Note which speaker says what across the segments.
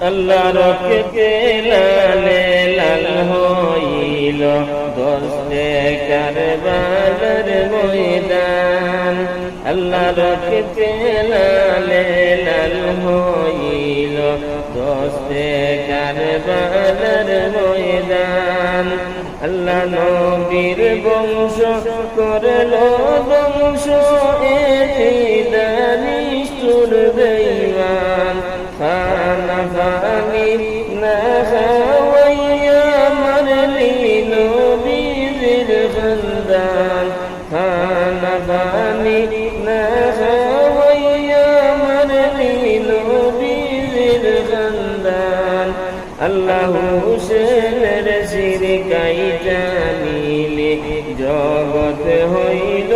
Speaker 1: আল্লাহ রক্ষে লালে লাল হইল। দোস্তে কারবালার ময়দান। আল্লাহ রক্ষে লালে লাল হইল। দোস্তে কারবালার ময়দান। আল্লাহ নবীর বংশ করল বংশ, এ দানিষ্ঠুর বেঈমান ফানি না খাওয়াইয়া মারলি নবীর খানদান খানা ফানি না খাওয়াইয়া মারলি নবীর খানদান আল্লাহ হুসেনের শির কাইটা নিলে জগৎ হইল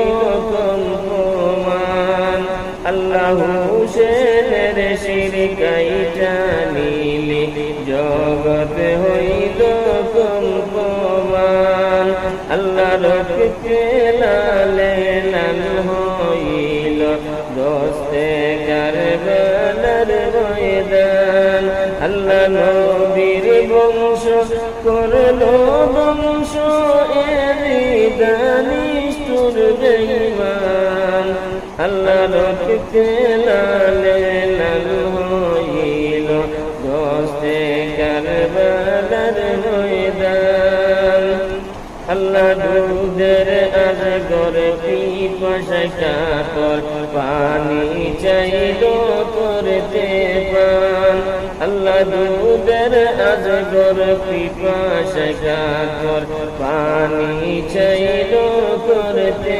Speaker 1: কম্পমান আল্লাহ হুসেনের শির কাইটা নিলে জগৎ হইল কম্পমান আল্লাহ রক্ষে লালে লাল হইল দোস্তে কারবালার ময়দান। আল্লাহ নবীর বংশ করল বংশ এরিদানিষ্ঠুর বেঈমান। আল্লাহ রক্ষে লাল আল্লাহ দুধের আজ গরে পিপাসা কাতর পানি চাইল করতে পান। আল্লাহ দুধের আজ গরে পিপাসা কাতর পানি চাইল করতে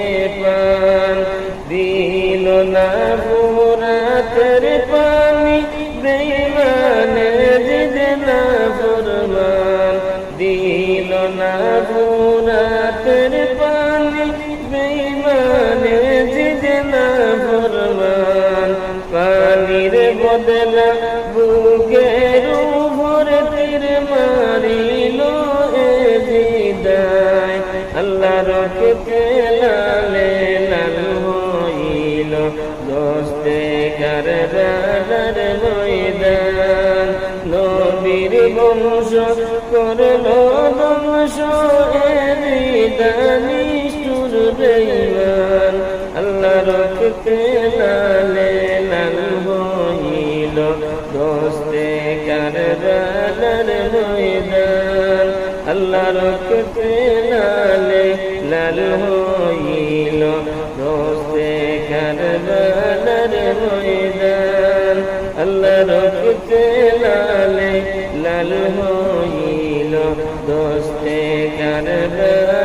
Speaker 1: না বুরাতের পানি বেইমানে জিদ না ফরমান। পানির বদলা বুকের উপর তীর মারিল এ বিদায় আল্লাহ রকে লালে বংশ করল বংশ এরিদানিষ্ঠুর বেঈমান আল্লাহ রক্ষে লালে লাল হইল, দোস্তে কারবালার ময়দান। আল্লাহ রক্ষে লালে লাল হইল, দোস্তে কারবালার ময়দান। আল্লাহ লাল হইল দোস্তে কারবালার